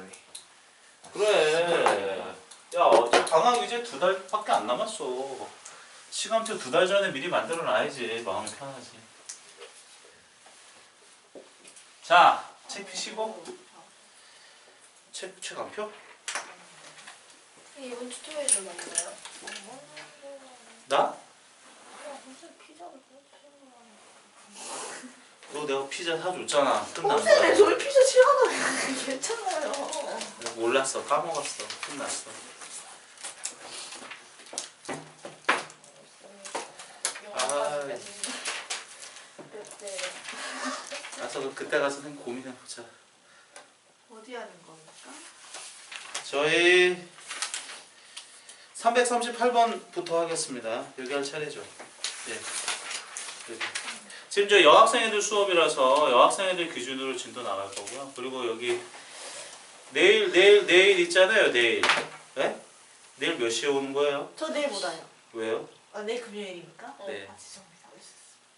네. 그래. 야, 어제 방학 이제 두 달밖에 안 남았어. 시간표 두 달 전에 미리 만들어 놔야지. 마음이 편하지. 자, 책 피시고. 책, 책 안 펴? 이번 주 토요일에 만나요. 나? 무슨 피자를 너 내가 피자 사줬잖아. 선생님. 저희 피자 싫어하는 괜찮아요. 몰랐어. 까먹었어. 끝났어. 아. 네. 가서 그- 그때 가서 생 고민해 보자. 어디 하는 겁니까? 저희 338번부터 하겠습니다. 여기 할 차례죠. 예. 여기. 지금 저 여학생 애들 수업이라서 여학생 애들 기준으로 진도 나갈 거고요. 그리고 여기 내일 내일 내일 있잖아요. 내일. 네? 내일 몇 시에 오는 거예요? 저 내일 못 와요. 왜요? 아, 내일 금요일입니까? 네. 아, 죄송합니다.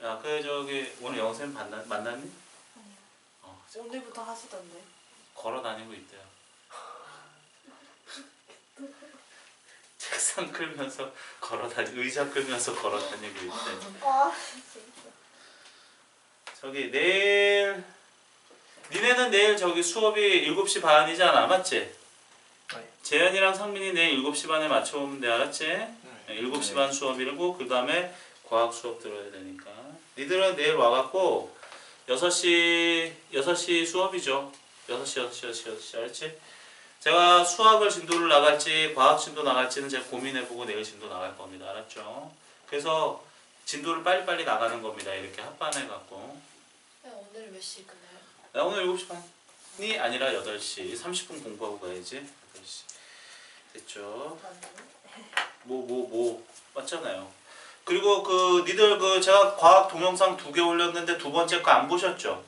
야, 그 저기 오늘 영쌤 만나, 만났니? 아니요. 어, 오늘부터 하시던데. 걸어 다니고 있대요. 책상 끌면서 걸어 다니, 의자 끌면서 걸어 다니고 있대. 아, 진짜. 저기 내일 니네는 내일 저기 수업이 7시 반이잖아, 맞지? 네. 재현이랑 상민이 내일 7시 반에 맞춰 오면 돼, 알았지? 네, 7시 반 수업이고 그 다음에 과학 수업 들어야 되니까. 니들은 내일 와갖고 6시 6시 수업이죠. 6시 6시 6시 6시 알았지? 제가 수학을 진도를 나갈지 과학 진도 나갈지는 제가 고민해보고 내일 진도 나갈 겁니다. 알았죠? 그래서 진도를 빨리빨리 나가는 겁니다. 이렇게 합반해 갖고. 네, 오늘 몇 시에 끝나요? 나 오늘 7시 반이 아니라 8시. 30분 공부하고 가야지. 8시. 됐죠? 뭐뭐 뭐 맞잖아요. 그리고 그 니들 그 제가 과학 동영상 두 개 올렸는데 두 번째 거 안 보셨죠?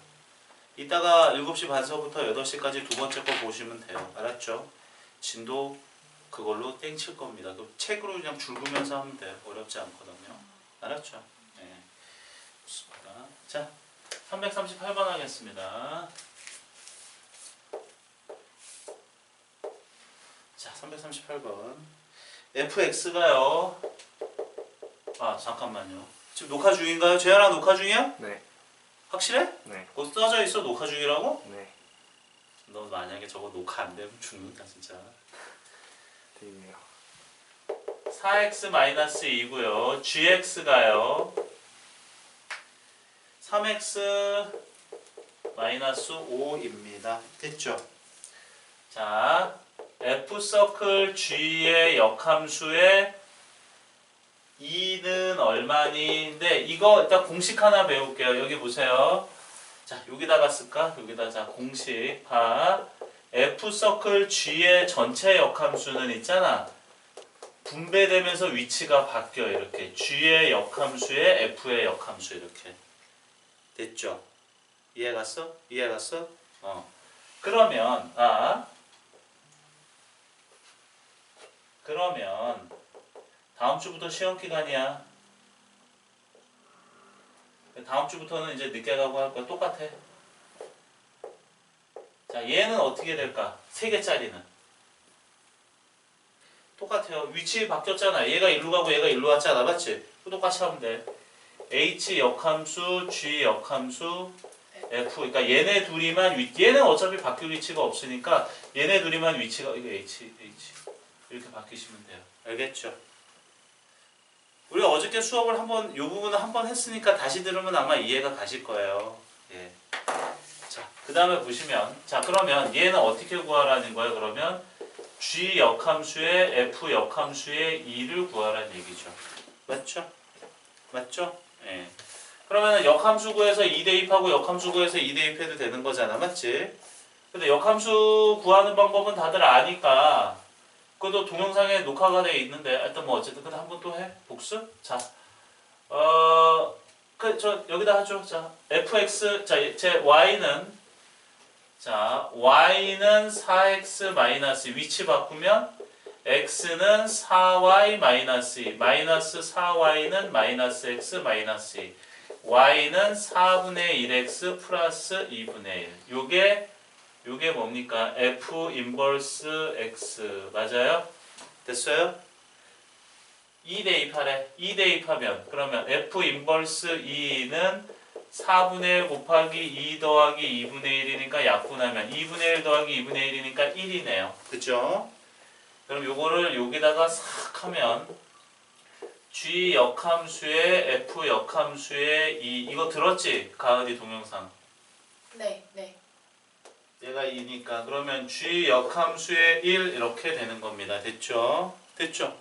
이따가 7시 반서부터 8시까지 두 번째 거 보시면 돼요. 알았죠? 진도 그걸로 땡칠 겁니다. 그 책으로 그냥 줄구면서 하면 돼요. 어렵지 않거든요 알았죠 네. 좋습니다 자 338번 하겠습니다. 자, 338번. fx가요. 아, 잠깐만요. 지금 녹화 중인가요? 재현아 녹화 중이야? 네. 확실해? 네. 거기 써져 있어 녹화 중이라고? 네. 너 만약에 저거 녹화 안 되면 죽는다 진짜. 되네요. 4x-2고요. gx가요. 3x 5입니다. 됐죠? 자, f 서클 g의 역함수의 2는 얼마니?인데 이거 일단 공식 하나 배울게요. 여기 보세요. 자, 여기다가 쓸까? 여기다 자, 공식 봐. f 서클 g의 전체 역함수는 있잖아. 분배되면서 위치가 바뀌어 이렇게 g의 역함수에 f의 역함수 이렇게 됐죠? 이해 갔어? 이해 갔어? 어. 그러면 아 그러면 다음 주부터 시험 기간이야. 다음 주부터는 이제 늦게 가고 할 거야. 똑같아. 자, 얘는 어떻게 될까? 세 개짜리는. 똑같아요. 위치 바뀌었잖아. 얘가 일로 가고 얘가 일로 왔잖아. 맞지? 또 똑같이 하면 돼. H 역함수, G 역함수, F. 그러니까 얘네 둘이만 위, 얘는 어차피 바뀔 위치가 없으니까 얘네 둘이만 위치가 이거 H, H 이렇게 바뀌시면 돼요. 알겠죠? 우리가 어저께 수업을 한번 요 부분을 한번 했으니까 다시 들으면 아마 이해가 가실 거예요. 예. 자, 그 다음에 보시면 자 그러면 얘는 어떻게 구하라는 거예요? 그러면 G 역함수의 F 역함수의 2를 구하라는 얘기죠. 맞죠? 맞죠? 예. 그러면 역함수 구해서 2 대입하고 역함수 구해서 2 대입해도 되는 거잖아. 맞지? 근데 역함수 구하는 방법은 다들 아니까 그것도 동영상에 녹화가 돼 있는데 하여튼 뭐 어쨌든 근데 한번 또 해. 복습? 자. 어, 그 저 여기다 하죠. 자, fx 자, 제 y는 자, y는 4x 마이너스 위치 바꾸면 x는 4y 마이너스 2, 마이너스 4y는 마이너스 x 마이너스 2, y는 4분의 1x 플러스 2분의 1. 요게 요게 뭡니까? F 인버스 X 맞아요? 됐어요? 2 대입하래. 2 대입하면 그러면 F 인버스 2는 4분의 1 곱하기 2 더하기 2분의 1이니까 약분하면 2분의 1 더하기 2분의 1이니까 1이네요. 그죠? 그럼 요거를 여기다가 싹 하면 G 역함수의 F 역함수의 2 이거 들었지? 가은이 동영상. 네, 네. 얘가 2니까 그러면 G 역함수의 1 이렇게 되는 겁니다. 됐죠? 됐죠?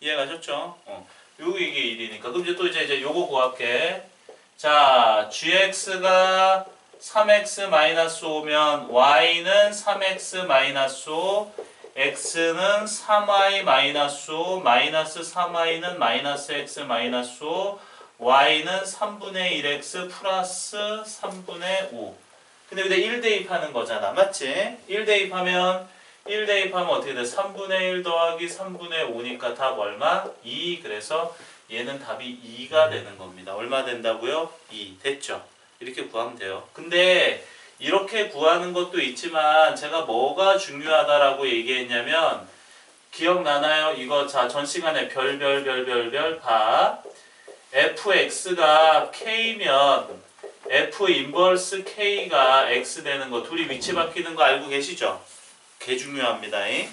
이해가셨죠? 어. 요 이게 1이니까 그럼 이제 또 이제 이제 요거 구할게. 자, gx가 3x 마이너스 5면 y는 3x 마이너스 5, x는 3y 마이너스 5, 마이너스 3y는 마이너스 x 마이너스 5, y는 3분의 1x 플러스 3분의 5. 근데 여기다 1 대입하는 거잖아. 맞지? 1 대입하면 1 대입하면 어떻게 돼? 3분의 1 더하기 3분의 5니까 답 얼마? 2. 그래서 얘는 답이 2가 되는 겁니다. 얼마 된다고요? 2. 됐죠? 이렇게 구하면 돼요. 근데 이렇게 구하는 것도 있지만 제가 뭐가 중요하다라고 얘기했냐면 기억나나요? 이거 자 전 시간에 별별별별별 봐. fx가 k면 f 인버스 k가 x 되는 거 둘이 위치 바뀌는 거 알고 계시죠? 개 중요합니다. 잉?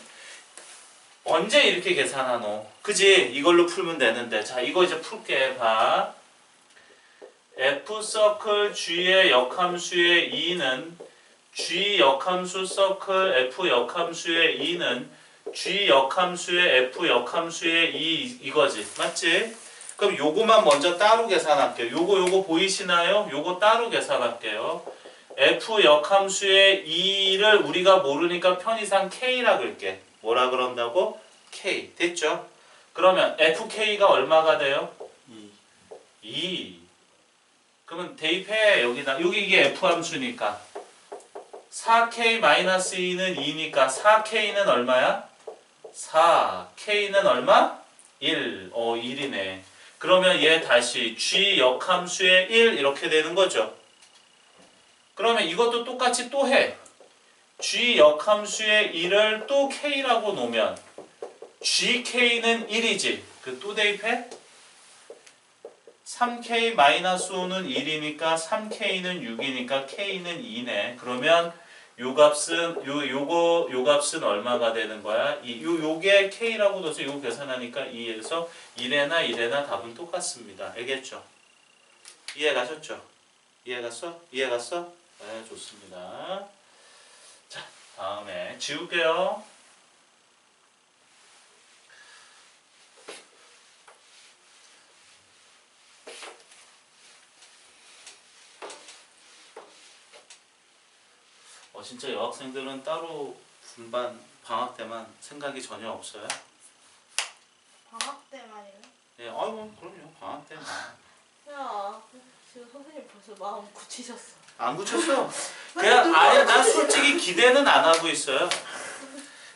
언제 이렇게 계산하노? 그지? 이걸로 풀면 되는데 자 이거 이제 풀게 봐. f 서클 g의 역함수의 2는 g 역함수 서클 f 역함수의 2는 g 역함수의 f 역함수의 2 이거지 맞지? 그럼 요거만 먼저 따로 계산할게요. 요거 요거 보이시나요? 요거 따로 계산할게요. f 역함수의 2를 우리가 모르니까 편의상 k라 그럴게. 뭐라 그런다고? k. 됐죠? 그러면 fk가 얼마가 돼요? 2 2. 그러면 대입해 여기다. 여기 이게 f 함수니까 4k-2는 2니까 4k는 얼마야? 4. k는 얼마? 1. 어 1이네. 그러면 얘 다시 g 역함수의 1 이렇게 되는 거죠. 그러면 이것도 똑같이 또 해. G 역함수의 1을 또 k라고 놓으면 gk는 1이지. 그 또 대입해? 3k 마이너스 5는 1이니까 3k는 6이니까 k는 2네. 그러면 요 값은 요 요거 요 값은 얼마가 되는 거야? 이 요 요게 k라고 둬서 요거 계산하니까 2에서 1에나 1에나 답은 똑같습니다. 알겠죠? 이해 가셨죠? 이해 갔어? 이해 갔어? 네, 좋습니다. 자, 다음에 지울게요. 어, 진짜 여학생들은 따로 분반 방학 때만 생각이 전혀 없어요? 방학 때만이요? 네, 아이고 그럼요 방학 때만 야, 지금 선생님 벌써 마음 굳히셨어. 안 붙였어. 그냥 아예 난 솔직히 기대는 안 하고 있어요.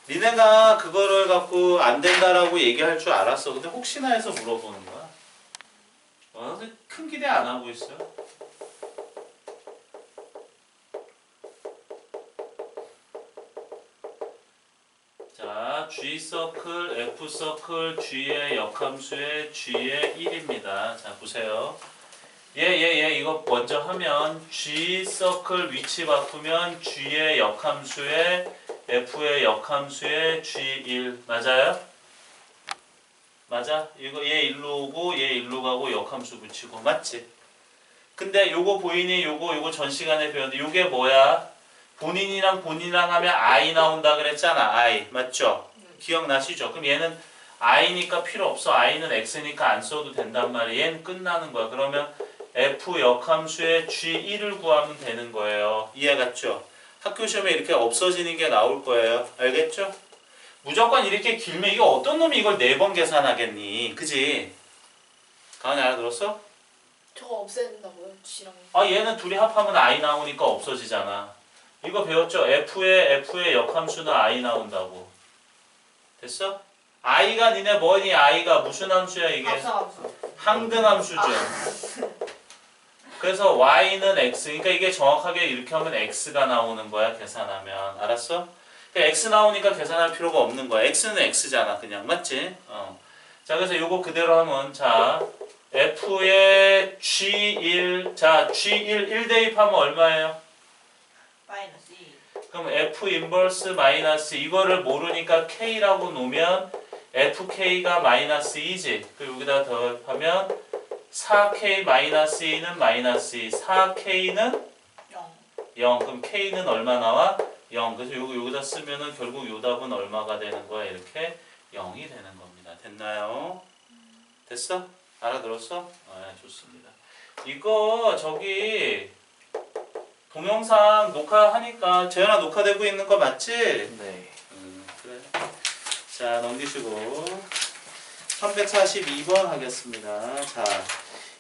니네가 그거를 갖고 안 된다라고 얘기할 줄 알았어. 근데 혹시나 해서 물어보는 거야. 어, 근데 큰 기대 안 하고 있어요. 자, G 서클, F 서클, G의 역함수의 G의 1입니다. 자, 보세요. 예, 예, 예. 이거 먼저 하면 G 서클 위치 바꾸면 G의 역함수에 F의 역함수에 G1 맞아요? 맞아? 이거 얘 일로 오고 얘 일로 가고 역함수 붙이고 맞지? 근데 요거 보이니? 요거 요거 전 시간에 배웠는데 요게 뭐야? 본인이랑 본인이랑 하면 I 나온다 그랬잖아. I 맞죠? 기억나시죠? 그럼 얘는 I니까 필요 없어. I는 X니까 안 써도 된단 말이야. 얘는 끝나는 거야. 그러면 F 역함수의 G1을 구하면 되는 거예요. 이해 갔죠? 학교 시험에 이렇게 없어지는 게 나올 거예요. 알겠죠? 무조건 이렇게 길면 이거 어떤 놈이 이걸 네 번 계산하겠니? 그지? 가은이 알아들었어? 저거 없애야 된다고요, G랑. 아 얘는 둘이 합하면 I 나오니까 없어지잖아. 이거 배웠죠? F의 F의 역함수는 I 나온다고. 됐어? I가 니네 뭐니? I가 무슨 함수야 이게? 항등함수죠. 그래서 y는 x 그러니까 이게 정확하게 이렇게 하면 x가 나오는 거야 계산하면 알았어? 그러니까 x 나오니까 계산할 필요가 없는 거야 x는 x잖아 그냥 맞지? 어. 자 그래서 요거 그대로 하면 자 f의 g1 자 g1 1 대입하면 얼마예요? 마이너스 2. 그럼 f 인버스 마이너스 이거를 모르니까 k라고 놓으면 fk가 마이너스 2지. 그리고 여기다 더하면 4k 마이너스 2는 마이너스 2, 4k는 0. 0. 그럼 k는 얼마 나와? 0. 그래서 요거 여기다 쓰면은 결국 요 답은 얼마가 되는 거야? 이렇게 0이 되는 겁니다. 됐나요? 됐어? 알아들었어? 네, 좋습니다. 이거 저기 동영상 녹화하니까 재현아 녹화되고 있는 거 맞지? 네. 음, 그래. 자, 넘기시고 342번 하겠습니다. 자,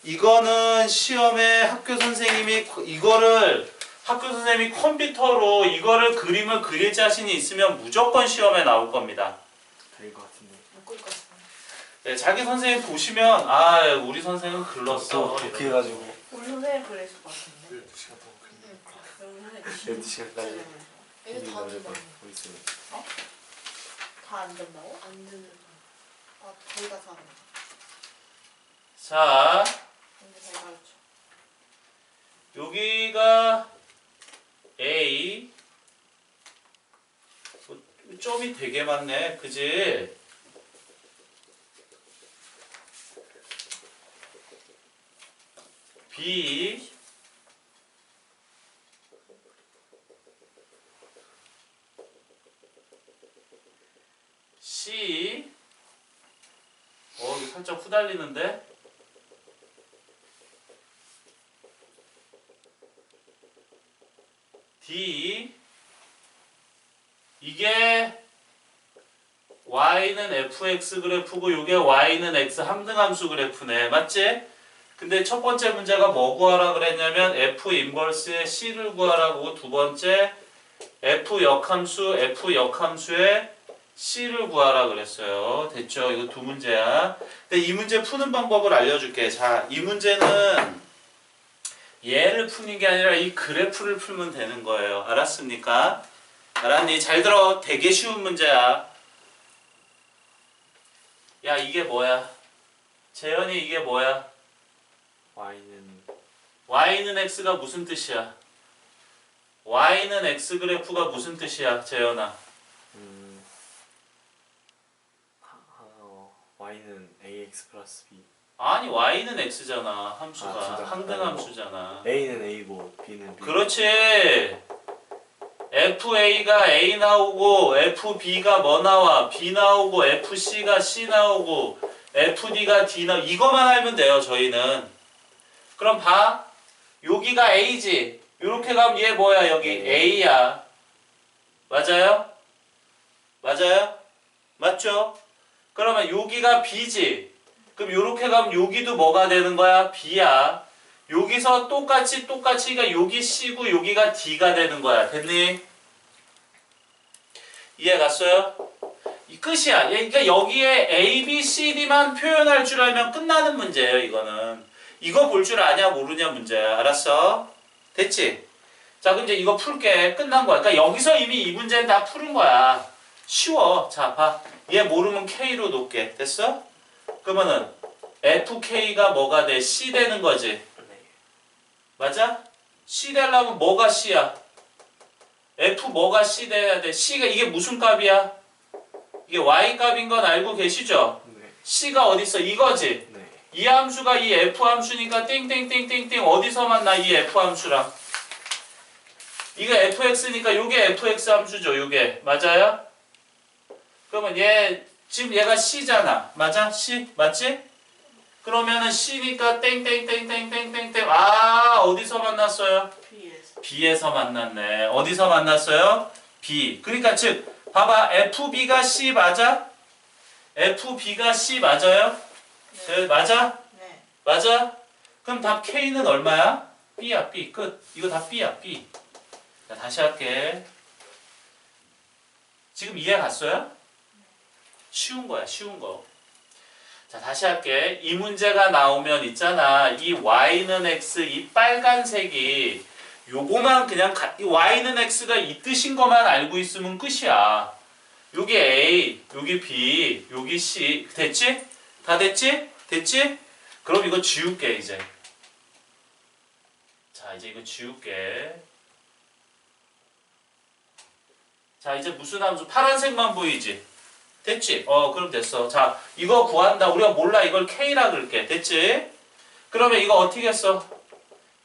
이거는 시험에 학교 선생님이 거- 이거를 학교 선생님이 컴퓨터로 이거를 그림을 그릴 자신이 있으면 무조건 시험에 나올 겁니다. 될것 같은데. 네, 자기 선생님 보시면 아, 우리 선생은 글렀어. 또 그렇게 해가지고 우리 선생님 그랬을 것 같은데. 12시간 동안 그냥 우리 선생님 12시간까지 이거 다 노래 된다. 있으면 다안 된다고? 안 되는 거. 아, 거의 다 다른 거. 자. 여기가 A. 뭐, 점이 되게 많네. 그지? B. C. 어 이거 살짝 후달리는데 D. 이게 y는 fx 그래프고 이게 y는 x 함등함수 그래프네. 맞지? 근데 첫 번째 문제가 뭐 구하라 그랬냐면 f 인버스의 c를 구하라고 두 번째 f 역함수 f 역함수의 c를 구하라 그랬어요. 됐죠? 이거 두 문제야. 근데 이 문제 푸는 방법을 알려줄게. 자 이 문제는 얘를 푸는 게 아니라 이 그래프를 풀면 되는 거예요. 알았습니까? 알았니? 잘 들어. 되게 쉬운 문제야. 야, 이게 뭐야? 재현이 이게 뭐야? Y는 y는 x가 무슨 뜻이야? y는 x 그래프가 무슨 뜻이야, 재현아? 음 어, Y는 AX 플러스 B 아니, y는 x잖아. 함수가. 아, 진짜? 항등함수잖아. A는 A고 B는 B 그렇지. FA가 A 나오고 FB가 뭐 나와? B 나오고 FC가 C 나오고 FD가 D 나 이거만 알면 돼요, 저희는. 그럼 봐. 여기가 A지. 요렇게 가면 얘 뭐야, 여기 네. A야. 맞아요? 맞아요? 맞죠? 그러면 여기가 B지. 그럼 요렇게 가면 여기도 뭐가 되는 거야? B야. 여기서 똑같이 똑같이 여기 C고 여기가 D가 되는 거야. 됐니? 이해 갔어요? 이 끝이야. 그러니까 여기에 A, B, C, D만 표현할 줄 알면 끝나는 문제예요. 이거는. 이거 볼 줄 아냐 모르냐 문제야. 알았어? 됐지? 자, 그럼 이제 이거 풀게. 끝난 거야. 그러니까 여기서 이미 이 문제는 다 푸는 거야. 쉬워. 자, 봐. 얘 모르면 K로 놓게. 됐어? 그러면은 FK가 뭐가 돼? C 되는 거지. 네. 맞아? C 되려면 뭐가 C야? F 뭐가 C 돼야 돼? C가 이게 무슨 값이야? 이게 Y 값인 건 알고 계시죠? 네. C가 어디 있어? 이거지. 네. 이 함수가 이 F 함수니까 땡땡땡땡땡 어디서 만나 이 F 함수랑? 이거 fx니까 요게 fx 함수죠. 요게 맞아요? 그러면 얘 지금 얘가 c잖아. 맞아? c 맞지? 그러면은 c니까 땡땡땡땡땡땡땡 아 어디서 만났어요? B에서. B에서 만났네. 어디서 만났어요? B. 그러니까 즉 봐봐 FB가 C 맞아? FB가 C 맞아요? 네. 네, 맞아? 네. 맞아? 그럼 답 K는 얼마야? B야 B 끝. 이거 다 B야 B. 자 다시 할게. 지금 이해 갔어요? 쉬운 거야 쉬운 거. 자 다시 할게. 이 문제가 나오면 있잖아. 이 y는 x 이 빨간색이 요거만 그냥 가, 이 y는 x가 이 뜻인 것만 알고 있으면 끝이야. 여기 a, 여기 b, 여기 c 됐지? 다 됐지? 됐지? 그럼 이거 지울게 이제. 자 이제 이거 지울게. 자 이제 무슨 함수 파란색만 보이지? 됐지? 어 그럼 됐어. 자 이거 구한다. 우리가 몰라 이걸 k라 그럴게. 됐지? 그러면 이거 어떻게 써?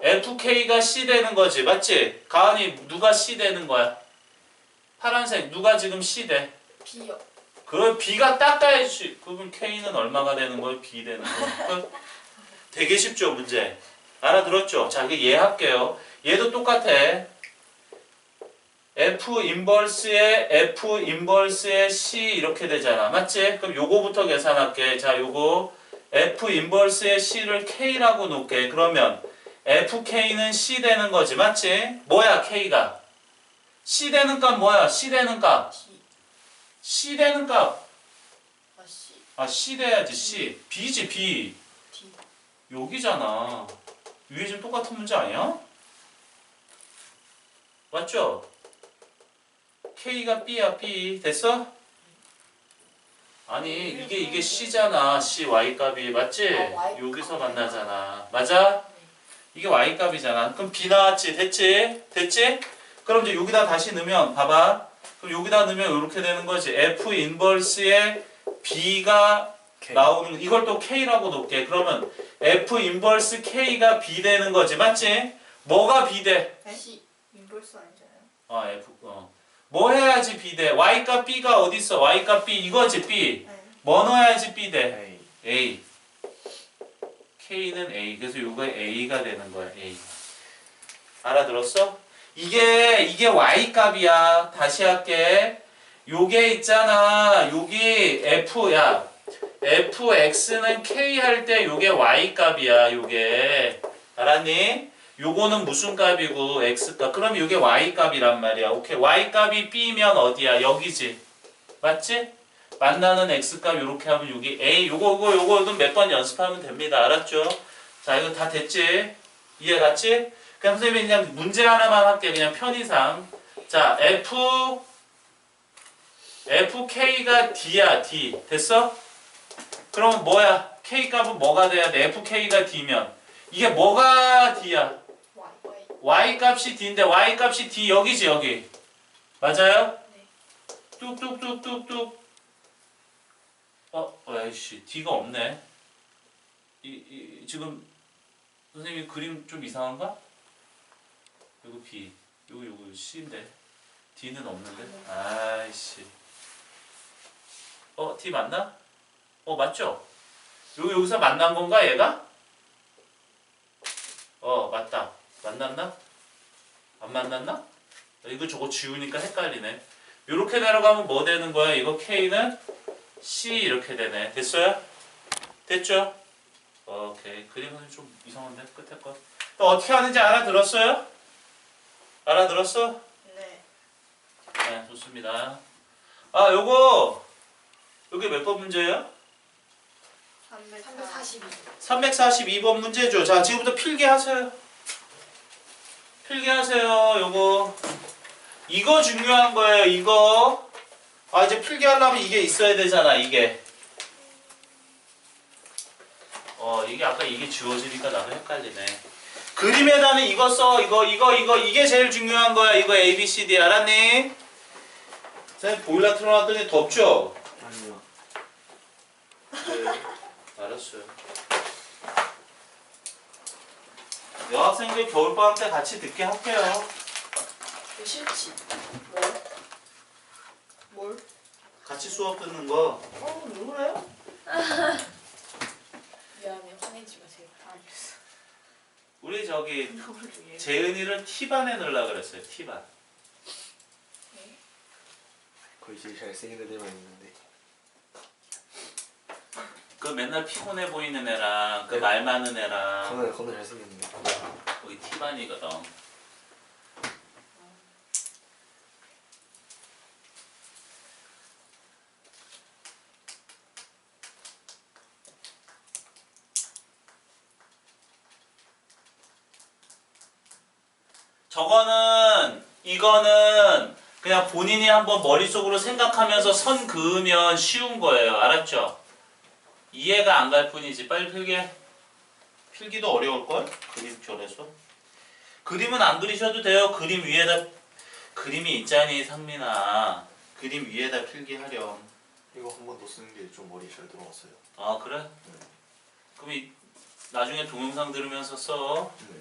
fk가 c 되는 거지, 맞지? 가은이 누가 c 되는 거야? 파란색 누가 지금 c 돼? B요. 그럼 b가 닦아야지. 그러면 k는 얼마가 되는 거예요? b 되는 거. 끝. 되게 쉽죠 문제. 알아들었죠? 자 이거 얘 할게요. 얘도 똑같아. F 인버스에 f 인버스에 c 이렇게 되잖아. 맞지? 그럼 요거부터 계산할게. 자 요거 f 인버스에 c를 k라고 놓을게. 그러면 fk는 c 되는 거지. 맞지? 뭐야 k가? c 되는 값 뭐야? c 되는 값. C 되는 값. 아 C. 아 c 돼야지 c. b지 b. D. 여기잖아. 위에 지금 똑같은 문제 아니야? 맞죠? K가 B야 B 됐어? 아니 이게 이게 C잖아 C Y 값이 맞지? 어, Y 여기서 값. 만나잖아 맞아? 이게 Y 값이잖아 그럼 B 나왔지 됐지? 됐지? 그럼 이제 여기다 다시 넣으면 봐봐 그럼 여기다 넣으면 이렇게 되는 거지 F 인버스에 B가 K. 나오는 이걸 또 K라고 놓을게. 그러면 F 인버스 K가 B 되는 거지, 맞지? 뭐가 B 돼? C. 인볼스 아니잖아요. 아 F 어. 뭐 해야지 B 돼? Y 값 B가 어디 있어? Y 값 B 이거지 B. 네. 뭐 넣어야지 B 돼? A. A. K는 A. 그래서 요거 A가 되는 거야. A. 알아들었어? 이게 이게 Y 값이야. 다시 할게. 요게 있잖아. 여기 F야. fx는 k 할 때 요게 y 값이야. 요게 알았니? 요거는 무슨 값이고 x 값. 그럼 요게 y 값이란 말이야. 오케이. y 값이 b면 어디야? 여기지. 맞지? 만나는 x 값 요렇게 하면 여기 a 요거 요거 요거는 몇 번 연습하면 됩니다. 알았죠? 자, 이거 다 됐지? 이해 갔지? 그냥 선생님이 그냥 문제 하나만 할게. 그냥 편의상. 자, f fk가 d야, d. 됐어? 그러면 뭐야? k 값은 뭐가 돼야 돼? fk가 d면 이게 뭐가 d야? Y. Y. y 값이 d인데 y 값이 d 여기지 여기 맞아요? 네. 뚝뚝뚝뚝뚝 어? 아이씨 d가 없네 이, 이 지금 선생님 그림 좀 이상한가? 이거 b 요거 요거 c인데 d는 없는데 아이씨 어 d 맞나? 어 맞죠? 요 여기서 만난 건가 얘가? 어 맞다 만났나? 안 만났나? 이거 저거 지우니까 헷갈리네. 이렇게 내려가면 뭐 되는 거야? 이거 K는 C 이렇게 되네. 됐어요? 됐죠? 오케이. 그림은 좀 이상한데 끝에 거. 또 어떻게 하는지 알아들었어요? 알아들었어? 네. 네, 좋습니다. 아, 요거 여기 몇번 문제예요? 342. 342. 342번 문제죠. 자, 지금부터 필기하세요. 필기하세요. 요거. 이거 중요한 거예요. 이거. 아, 이제 필기하려면 이게 있어야 되잖아. 이게. 어, 이게 아까 이게 지워지니까 나도 헷갈리네. 그림에다는 이거 써. 이거, 이거, 이거. 이게 제일 중요한 거야. 이거 A, B, C, D. 알았니? 선생님 보일러 틀어놨더니 덥죠? 아니요. 네, 알았어요. 여학생들 겨울방학 때 같이 듣게 할게요. 그 싫지. 뭘? 뭘? 같이 수업 듣는 거. 어, 누구래요? 미안해. 화내지 마세요. 알겠어. 우리 저기? 재은이를 T반에 넣으려 그랬어요. T반. 거의 제일 잘생긴 애들만 있는데. 그 맨날 피곤해 보이는 애랑 네. 그말 많은 애랑 건우 건우 잘생겼네. 거기 티반이거든. 저거는 이거는 그냥 본인이 한번 머릿속으로 생각하면서 선 그으면 쉬운 거예요. 알았죠? 이해가 안 갈 뿐이지. 빨리 필기해. 필기도 어려울걸? 그림표에서. 그림은 안 그리셔도 돼요. 그림 위에다 그림이 있잖니 상민아. 그림 위에다 필기하렴. 이거 한 번 더 쓰는 게 좀 머리 잘 들어갔어요. 아 그래? 그럼 이, 나중에 동영상 들으면서 써. 네.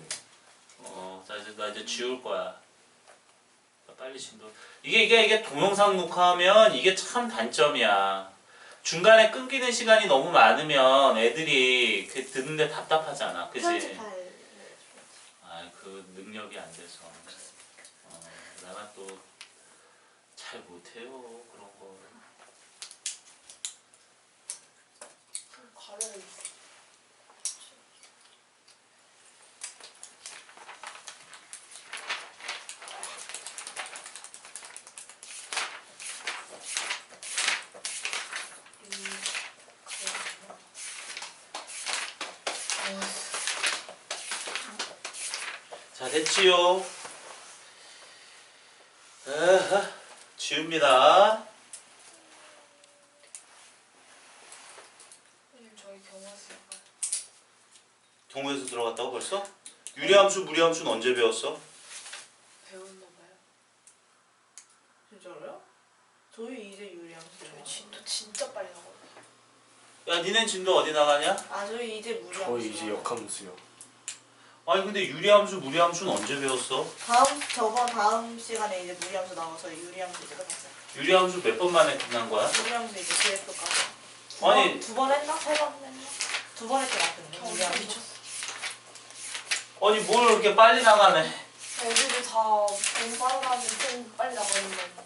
어, 나 이제 나 이제 지울 거야. 나 빨리 진도. 이게 이게 이게 동영상 녹화하면 이게 참 단점이야. 중간에 끊기는 시간이 너무 많으면 애들이 그 듣는데 답답하잖아, 그지? 편집할 아, 그 능력이 안 돼서. 어, 내가 또 잘 못해요 그런 거. 가려고 자, 됐지요? 아하, 지웁니다. 저희 경화스가 동호회에서 들어갔다고 벌써? 유리함수, 무리함수는 언제 배웠어? 배웠나 봐요. 진짜로요? 저희 이제 유리함수. 저희 진도 진짜 빨리 나거든요. 야, 니넨 진도 어디 나가냐? 아 저희 이제 무리함수. 저희 이제 역함수요. 아니 근데 유리함수, 무리함수는 언제 배웠어? 다음 저번 다음 시간에 이제 무리함수 나와서 유리함수 이제 끝났어요. 유리함수 몇 번 만에 끝난 거야? 무리함수 이제 그래프까지. 아니. 두번 했나? 세 번 했나? 두 번 했던 것 같은데 무리함수. 미쳤어. 아니 뭘 이렇게 빨리 나가네. 애들이 다 너무 빠르다는데 좀 빨리 나가는 거.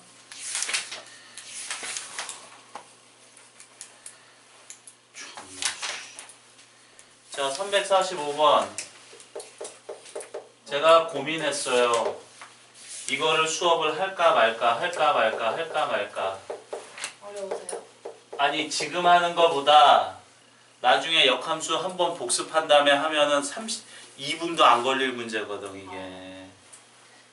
자, 345번. 제가 고민했어요. 이거를 수업을 할까 말까, 할까 말까, 할까 말까. 어려우세요? 아니, 지금 하는 거보다 나중에 역함수 한 번 복습한 다음에 하면은 32분도 안 걸릴 문제거든, 이게.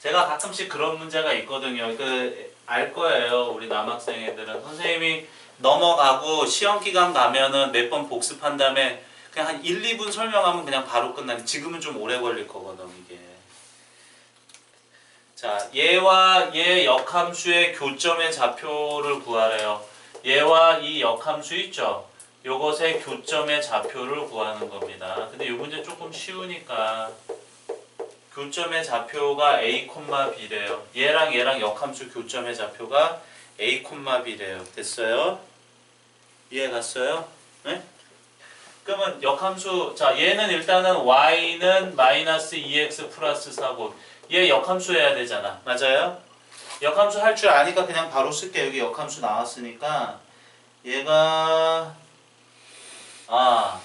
제가 가끔씩 그런 문제가 있거든요. 그, 알 거예요. 우리 남학생 애들은. 선생님이 넘어가고 시험 기간 가면은 몇 번 복습한 다음에 그냥 한 1, 2분 설명하면 그냥 바로 끝나는 지금은 좀 오래 걸릴 거거든 이게 자 얘와 얘 역함수의 교점의 좌표를 구하래요 얘와 이 역함수 있죠 요것의 교점의 좌표를 구하는 겁니다 근데 이 문제 조금 쉬우니까 교점의 좌표가 a, b래요 얘랑 얘랑 역함수 교점의 좌표가 a, b래요 됐어요? 이해 갔어요? 네? 그러면 역함수 자 얘는 일단은 y는 마이너스 2x 플러스 4고 얘 역함수 해야 되잖아. 맞아요? 역함수 할 줄 아니까 그냥 바로 쓸게. 여기 역함수 나왔으니까. 얘가 아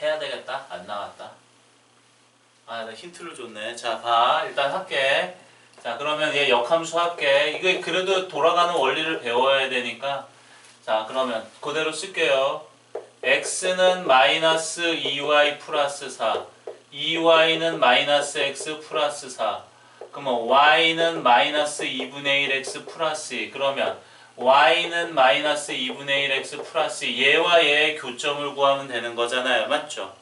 해야 되겠다? 안 나왔다? 아 나 힌트를 줬네. 자 봐. 일단 할게. 자 그러면 얘 역함수 할게. 이게 그래도 돌아가는 원리를 배워야 되니까. 자 그러면 그대로 쓸게요. x는 마이너스 2y 플러스 4 2y는 마이너스 x 플러스 4 그러면 y는 마이너스 2분의 1x 플러스 2 그러면 y는 마이너스 2분의 1x 플러스 2 얘와 얘의 교점을 구하면 되는 거잖아요 맞죠?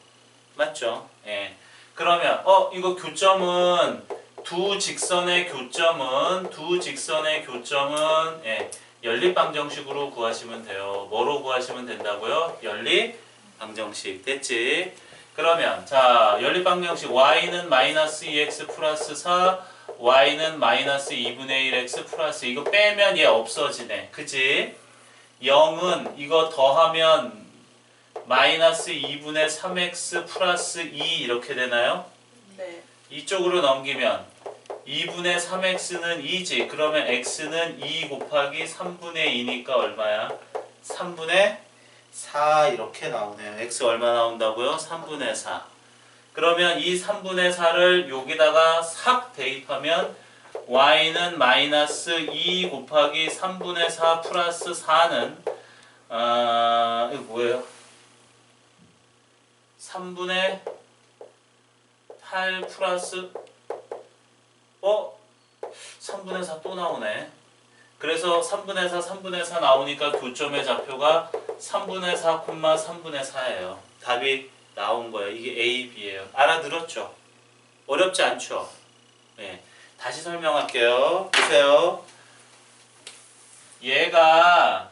맞죠? 예. 그러면 어 이거 교점은 두 직선의 교점은 두 직선의 교점은 예. 연립 방정식으로 구하시면 돼요. 뭐로 구하시면 된다고요? 연립 방정식. 됐지? 그러면 자 연립방정식 y는 마이너스 2x 플러스 4 y는 마이너스 2분의 1x 플러스 이거 빼면 얘 없어지네. 그지? 0은 이거 더하면 마이너스 2분의 3x 플러스 2 이렇게 되나요? 네. 이쪽으로 넘기면 2분의 3x는 2지. 그러면 x는 2 곱하기 3분의 2니까 얼마야? 3분의 4 이렇게 나오네요. x 얼마 나온다고요? 3분의 4. 그러면 이 3분의 4를 여기다가 싹 대입하면 y는 마이너스 2 곱하기 3분의 4 플러스 4는 아 이거 뭐예요? 3분의 8 플러스 어? 3분의 4 또 나오네. 그래서 3분의 4, 3분의 4 나오니까 교점의 좌표가 3분의 4, 3분의 4예요. 답이 나온 거예요. 이게 A, B예요. 알아들었죠? 어렵지 않죠? 네. 다시 설명할게요. 보세요. 얘가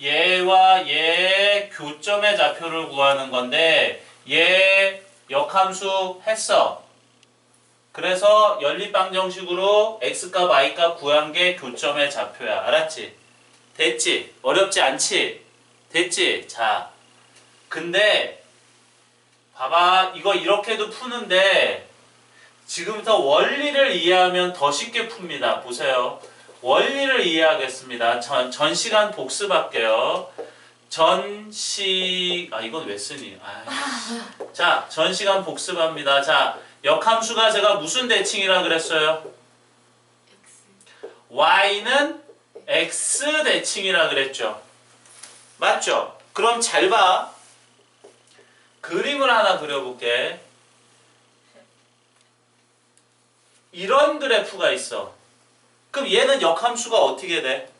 얘와 얘 교점의 좌표를 구하는 건데 얘 역함수 했어. 그래서 연립방정식으로 x값 y값 구한 게 교점의 좌표야. 알았지? 됐지? 어렵지 않지? 됐지? 자, 근데 봐봐 이거 이렇게도 푸는데 지금부터 원리를 이해하면 더 쉽게 풉니다. 보세요. 원리를 이해하겠습니다. 전, 전 시간 복습할게요. 전 시 아 이건 왜 쓰니? 아이씨. 자, 전 시간 복습합니다. 자, 역함수가 제가 무슨 대칭이라 그랬어요? y는 x 대칭이라 그랬죠. 맞죠? 그럼 잘 봐. 그림을 하나 그려볼게. 이런 그래프가 있어. 그럼 얘는 역함수가 어떻게 돼?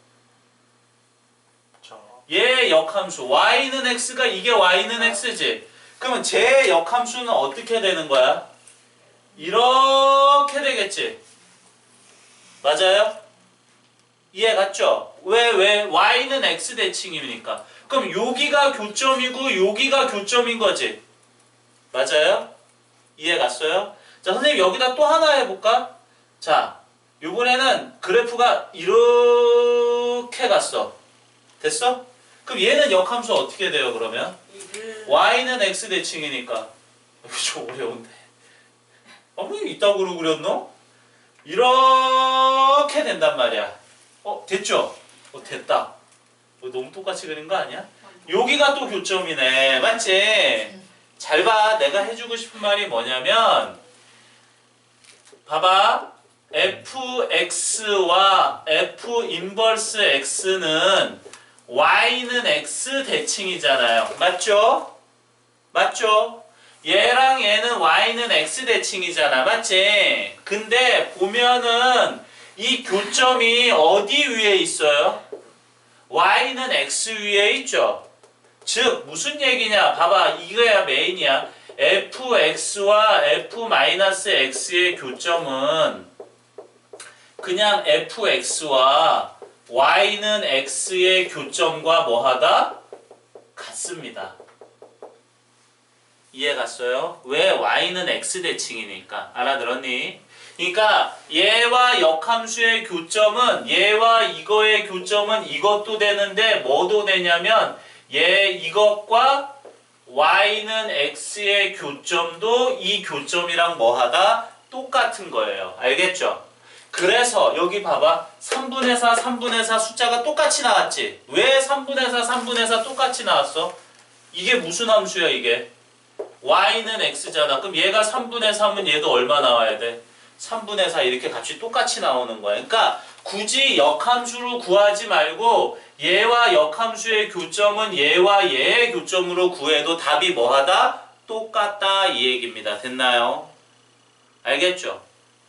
자, 얘 역함수 y는 x가 이게 y는 x지. 그러면 제 역함수는 어떻게 되는 거야? 이렇게 되겠지. 맞아요? 이해 갔죠? 왜, 왜? y는 x 대칭이니까. 그럼 여기가 교점이고 여기가 교점인 거지. 맞아요? 이해 갔어요? 자, 선생님 여기다 또 하나 해볼까? 자, 이번에는 그래프가 이렇게 갔어. 됐어? 그럼 얘는 역함수 어떻게 돼요, 그러면? y는 x 대칭이니까. 이거 좀 어려운데. 아무 이따구로 그렸노? 이렇게 된단 말이야. 어, 됐죠? 어, 됐다. 뭐 너무 똑같이 그린 거 아니야? 여기가 또 교점이네. 맞지? 잘 봐. 내가 해주고 싶은 말이 뭐냐면, 봐봐. fx와 f 인버스 x는 y는 x 대칭이잖아요. 맞죠? 맞죠? 얘랑 얘는 y는 x 대칭이잖아. 맞지? 근데 보면은 이 교점이 어디 위에 있어요? y는 x 위에 있죠. 즉 무슨 얘기냐? 봐봐. 이거야 메인이야. fx와 f-x의 교점은 그냥 fx와 y는 x의 교점과 뭐하다? 같습니다. 이해 갔어요? 왜 y는 x 대칭이니까 알아들었니? 그러니까 얘와 역함수의 교점은 얘와 이거의 교점은 이것도 되는데 뭐도 되냐면 얘 이것과 y는 x의 교점도 이 교점이랑 뭐하다 똑같은 거예요. 알겠죠? 그래서 여기 봐봐 3분의 4, 3분의 4 숫자가 똑같이 나왔지? 왜 3분의 4, 3분의 4 똑같이 나왔어? 이게 무슨 함수야 이게? Y는 x잖아. 그럼 얘가 3분의 3은 얘도 얼마 나와야 돼? 3분의 4 이렇게 같이 똑같이 나오는 거야. 그러니까 굳이 역함수로 구하지 말고 얘와 역함수의 교점은 얘와 얘의 교점으로 구해도 답이 뭐하다? 똑같다 이 얘기입니다. 됐나요? 알겠죠?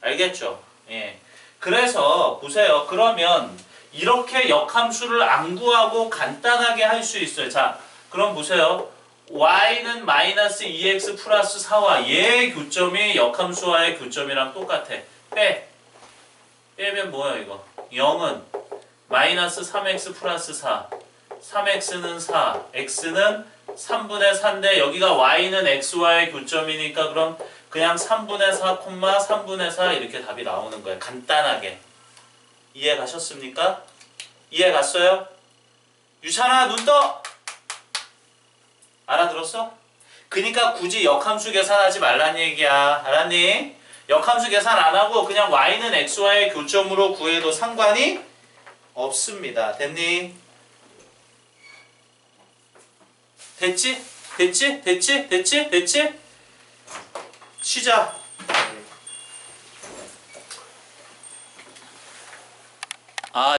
알겠죠? 예. 그래서 보세요. 그러면 이렇게 역함수를 안 구하고 간단하게 할 수 있어요. 자, 그럼 보세요. Y는 마이너스 2x 플러스 4와 얘의 교점이 역함수와의 교점이랑 똑같아. 빼. 빼면 뭐야 이거? 0은 마이너스 3x 플러스 4. 3x는 4. x는 3분의 4인데 여기가 y는 x와의 교점이니까 그럼 그냥 3분의 4, 3분의 4 이렇게 답이 나오는 거예요. 간단하게. 이해 가셨습니까? 이해 갔어요? 유찬아 눈 떠! 알아들었어? 그니까 굳이 역함수 계산하지 말란 얘기야. 알았니? 역함수 계산 안 하고 그냥 y는 x와의 교점으로 구해도 상관이 없습니다. 됐니? 됐지? 됐지? 됐지? 됐지? 됐지? 쉬자.